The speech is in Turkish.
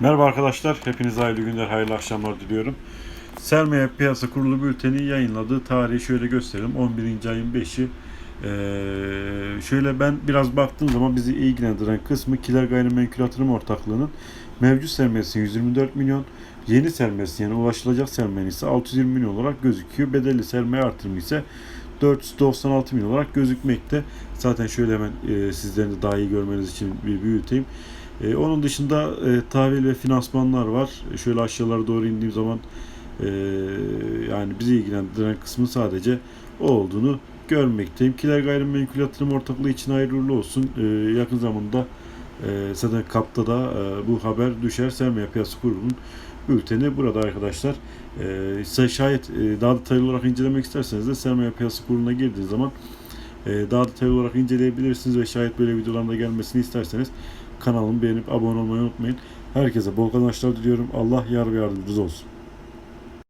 Merhaba arkadaşlar, hepinize hayırlı günler, hayırlı akşamlar diliyorum. Sermaye Piyasa Kurulu Bülteni yayınladığı tarihi şöyle gösterelim. 11. ayın 5'i. Ee, şöyle ben biraz baktığım zaman bizi ilgilendiren kısmı Kiler Gayrimenkul Yatırım Ortaklığı'nın mevcut sermayesi 124 milyon, yeni sermayesi yani ulaşılacak sermaye ise 620 milyon olarak gözüküyor. Bedelli sermaye artırımı ise 496 milyon olarak gözükmekte. Zaten şöyle hemen e, sizlerin de daha iyi görmeniz için bir büyüteyim. E, onun dışında e, tahvil ve finansmanlar var. E, şöyle aşağılara doğru indiğim zaman e, yani bizi ilgilendiren kısmı sadece o olduğunu görmekteyim. Kiler Gayrimenkul Yatırım Ortaklığı için hayırlı olsun. E, yakın zamanda e, zaten kapta da e, bu haber düşer. Sermaye Piyasa Kurulu'nun bülteni burada arkadaşlar. E, şayet e, daha detaylı olarak incelemek isterseniz de Sermaye Piyasa Kurulu'na girdiğiniz zaman daha detaylı olarak inceleyebilirsiniz ve şayet böyle videoların gelmesini isterseniz kanalımı beğenip abone olmayı unutmayın. Herkese bol kazançlar diliyorum. Allah yar ve yardımcınız olsun.